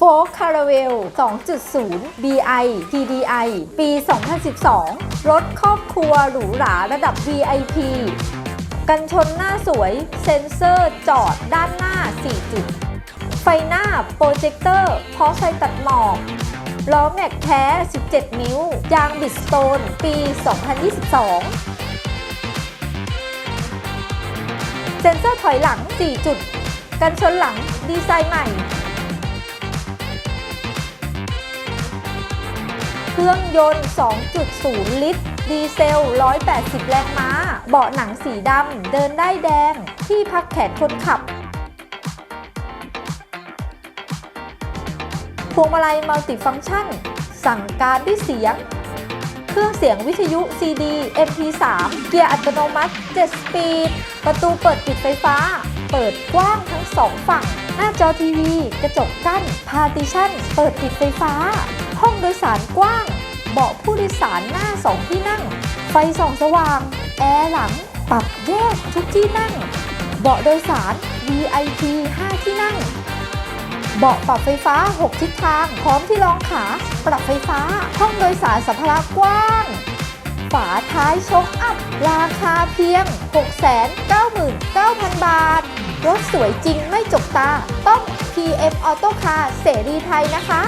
โฟกคาราเวล 2.0 BI TDI ปี 2012 รถครอบครัวหรูหราระดับ VIP กันชนหน้าสวย เซ็นเซอร์จอดด้านหน้า 4 จุด ไฟหน้าโปรเจคเตอร์พร้อมไฟตัดหมอก ล้อแม็กแท้ 17 นิ้ว ยางบิดสโตน ปี 2022 เซ็นเซอร์ถอยหลัง 4 จุด กันชนหลังดีไซน์ใหม่ เครื่องยนต์ 2.0 ลิตร ดีเซล 180 แรงม้า เบาะหนังสีดำ เดินได้แดง ที่พักแขนคนขับ พวงมาลัยมัลติฟังก์ชัน สั่งการด้วยเสียง เครื่องเสียงวิทยุ CD MP3 เกียร์อัตโนมัติ 7 สปีด ประตูเปิดปิดไฟฟ้า เปิดกว้างทั้งสองฝั่ง หน้าจอทีวี กระจกกั้น พาร์ติชัน เปิดปิดไฟฟ้า ห้องโดยสารกว้าง เบาะผู้โดยสารหน้าสองที่นั่ง ไฟส่องสว่าง แอร์หลัง ปรับแยกทุกที่นั่ง เบาะโดยสาร VIP 5 ที่นั่ง เบาะปรับไฟฟ้า 6 ทิศทาง พร้อมที่รองขา ปรับไฟฟ้า ห้องโดยสารสัมภาระกว้าง ฝาท้ายชกอัพ ราคาเพียง 699,000 บาท รถสวยจริงไม่จกตา ต้อง PM Auto Car เสรีไทยนะคะ